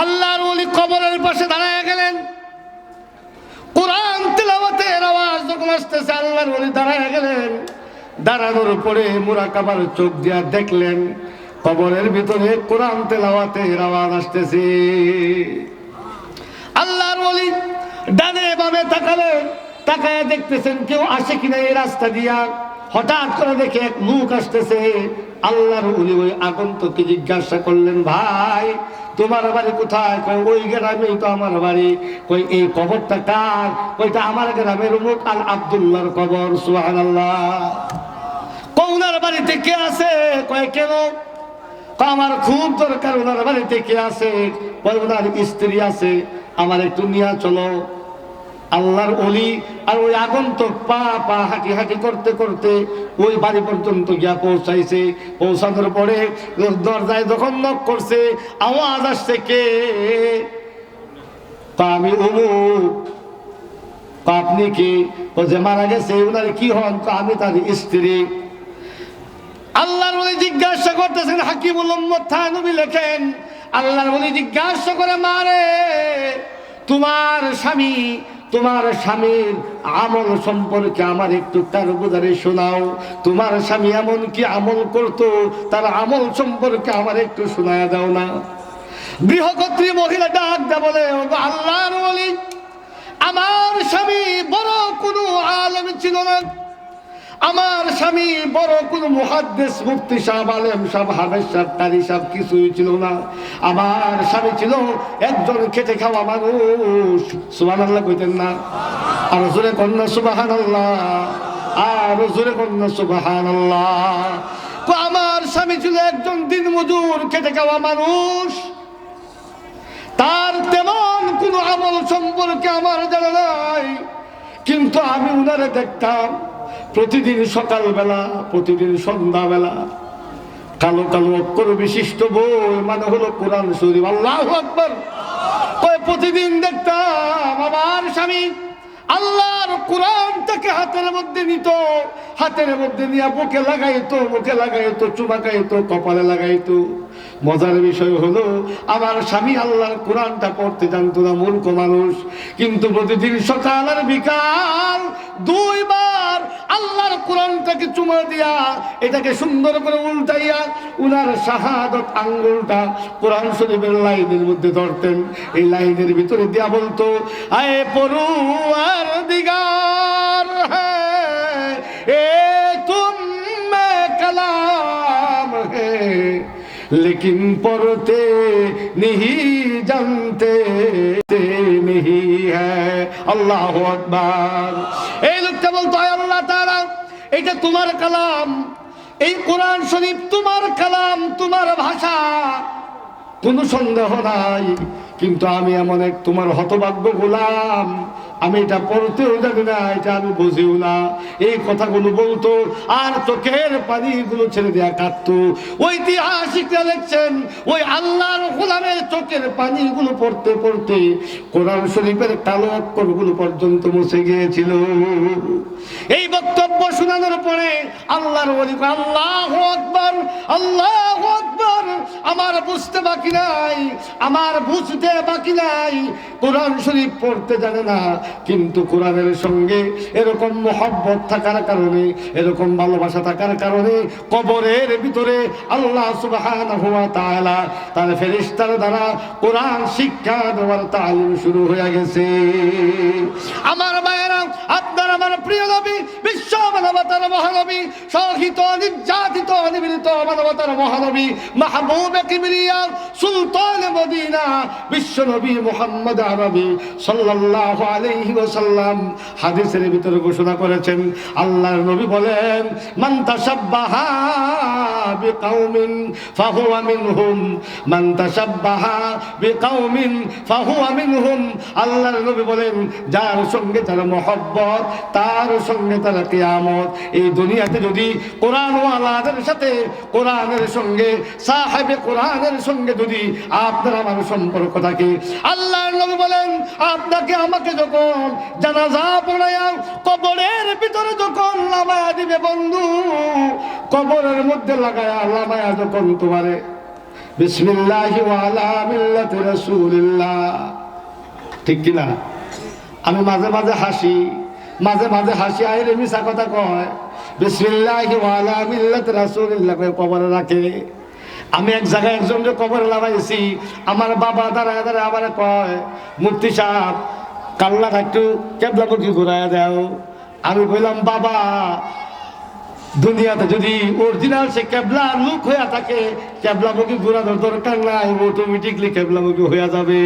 আল্লাহর ওলি কবরের পাশে দাঁড়ায় গেলেন। কোরআন তেলাওয়াতের আওয়াজ যখন আসতেছে, আল্লাহর ওলি দাঁড়ায় গেলেন। দাঁড়ানোর পরে মুরাকাবার চোখ দিয়া দেখলেন, কবরের ভিতরে কোরআন তেলাওয়াতের আওয়াজ আসতেছে। আল্লাহর ওলি ডানে বামে তাকালেন, তাকায় দেখতেছেন কেউ আসে কিনা এই রাস্তা দিয়া। হঠাৎ করে দেখে এক মুখ আসতেছে। আল্লাহর উনি ওই আগন্তকে জিজ্ঞাসা করলেন, ভাই তোমার বাড়ি কোথায়? কই ওই গ্রামেই তো আমার বাড়ি। কই এই কবরটা কার? কইটা আমার গ্রামের উমুক আল আব্দুল্লাহর কবর সুহান আল্লাহ ওনার বাড়িতে কে আছে? কয়, কেন? কয়, আমার খুব দরকার, ওনার বাড়িতে কে আছে? কয়, ওনার স্ত্রী আছে। আমার একটু নিয়ে চলো। আল্লাহর অলি আর ওই আগন্তক পা পা হাঁটি হাঁটি করতে করতে ওই বাড়ি পর্যন্ত গিয়া পৌঁছাইছে। পৌঁছানোর পরে দরজায় যখন নক করছে, আওয়াজ আসছে কে? তা আমি অমুক আপনি কি? ও যে মারা গেছে ওনার কি হন? তো আমি তার স্ত্রী। আল্লাহর বলে জিজ্ঞাসা করতেছেন, হাকিমুল থানবী লেখেন, আল্লাহর বলে জিজ্ঞাসা করে, মারে, তোমার স্বামী তোমার স্বামীর আমল সম্পর্কে আমার একটু তার বোঝারে শোনাও। তোমার স্বামী এমন কি আমল করতো, তার আমল সম্পর্কে আমার একটু শোনায় দাও না। গৃহকর্ত্রী মহিলা ডাক দা বলে আল্লাহর আমার স্বামী বড় কোনো আলম ছিল না। আমার স্বামী বড় কোন মুহাদ্দেস মুক্তি সাহেব, আলেম সাহেব হাবেজ সাহেব কারি সাহেব, কিছুই ছিল না। আমার স্বামী ছিল একজন খেটে খাওয়া মানুষ। সুবাহ আল্লাহ কইতেন না। আর জোরে কন্যা সুবাহান আল্লাহ আর জোরে কন্যা সুবাহান আল্লাহ আমার স্বামী ছিল একজন দিন মজুর খেটে খাওয়া মানুষ। তার তেমন কোনো আমল সম্পর্কে আমার জানা নাই। কিন্তু আমি উনারে দেখতাম। প্রতিদিন সকালবেলা, প্রতিদিন সন্ধ্যাবেলা, কালো কালো অক্ষর বিশিষ্ট বই মানে হলো কোরআন, শরীফ। আল্লাহ আকবর। প্রতিদিন দেখতাম আমার স্বামী আল্লাহর কোরআনটাকে হাতের মধ্যে নিত, হাতের মধ্যে নিয়ে বুকে লাগাইতো, মুখে লাগাইতো চুমাকাইতো কপালে লাগাইতো। মজার বিষয় হলো, আমার স্বামী আল্লাহর কোরআনটা পড়তে জানতো না, মূর্খ মানুষ। কিন্তু প্রতিদিন সকাল আর বিকাল চুমা দিয়া এটাকে সুন্দর করে উল্টাইয়া উনার শাহাদত আঙ্গুলটা কোরআন শরীফের লাইনের মধ্যে ধরতেন। এই লাইনের ভিতরে দিয়া বলতো, আয়ে পড়ুয়ার দিগার এ তুম কালাম লেকিন পড়তে নিহি জানতে নিহি হ্যাঁ আল্লাহ আকবার। এই লোকটা বলতো আল্লাহ তারা এটা তোমার কালাম। এই কোরআন শরীফ তোমার কালাম তোমার ভাষা। কোনো সন্দেহ নাই। কিন্তু আমি এমন এক তোমার হতভাগ্য গোলাম। আমি এটা পড়তেও জানি না, এটা আমি বুঝিও না। এই কথাগুলো বলতো, আর চোখের পানিগুলো ছেড়ে দেয়া কাঁদতো। ঐতিহাসিকরা দেখছেন ওই আল্লাহর গোলামের চোখের পানিগুলো পড়তে পড়তে কোরআন শরীফের কালো অক্ষরগুলো পর্যন্ত মুছে গিয়েছিল। এই বক্তব্য শোনানোর পরে আল্লাহর আল্লাহ আকবর আল্লাহ আকবর, আমার বুঝতে বাকি নাই, আমার বুঝতে বাকি নাই। কোরআন শরীফ পড়তে জানে না, কিন্তু কোরআনের সঙ্গে এরকম মোহব্বত থাকার কারণে, এরকম ভালোবাসা থাকার কারণে কবরের ভিতরে আল্লাহ ওয়া তার ফেরিস্তার দ্বারা কোরআন শিক্ষা দেওয়ার তালিম শুরু হয়ে গেছে। আমার মায়েরা আপনার, আমার প্রিয় বিশ্ব মানবতার মহানবী, সহিত নির্যাতিত নিপীড়িত মানবতার মহানবী মাহবুব কিবরিয়া সুলতান মদিনা, বিশ্ব নবী মুহাম্মদ আরবি সাল্লাল্লাহু আলাইহি ওয়াসাল্লাম। হাদিসের ভিতরে ঘোষণা করেছেন, আল্লাহর নবী বলেন, মান তাশাব্বাহা বিকাউমিন ফাহুয়া মিনহুম। মান তাশাব্বাহা বিকাউমিন ফাহুয়া মিনহুম। আল্লাহর নবী বলেন, যার সঙ্গে তার মহব্বত, তার সঙ্গে তার কিয়ামত। এই দুনিয়াতে যদি কোরআনওয়ালাদের সাথে, কোরআনের সঙ্গে, সাহেবে কোরআনের সঙ্গে যদি আপনার আমার সম্পর্ক থাকে আল্লাহ বলেন, আপনাকে আমাকে যখন জানাজা পড়ায়া কবরের ভিতরে যখন লামায়া দিবে বন্ধু, কবরের মধ্যে লাগায়া লামায়া যখন তোমারে ঠিক কি না আমি মাঝে মাঝে হাসি মাঝে মাঝে হাসি আইরে মিশা কথা কয়। বিসমিল্লাহি ওয়ালা কবরে রাখে। আমি এক জায়গায় একজনকে কবরে লাগাইছি, আমার বাবা দাঁড়ায় দাঁড়ায় আবার কয়, মুফতি সাহেব, কাল্লাটা একটু কেবলামুখী ঘুরাইয়া দাও। আমি বললাম বাবা, দুনিয়াতে যদি অরিজিনাল সে কেবলা লুক হয়ে থাকে কেবলামুখী ঘোরানোর দরকার নাই অটোমেটিকলি কেবলা কেবলামুখী হয়ে যাবে।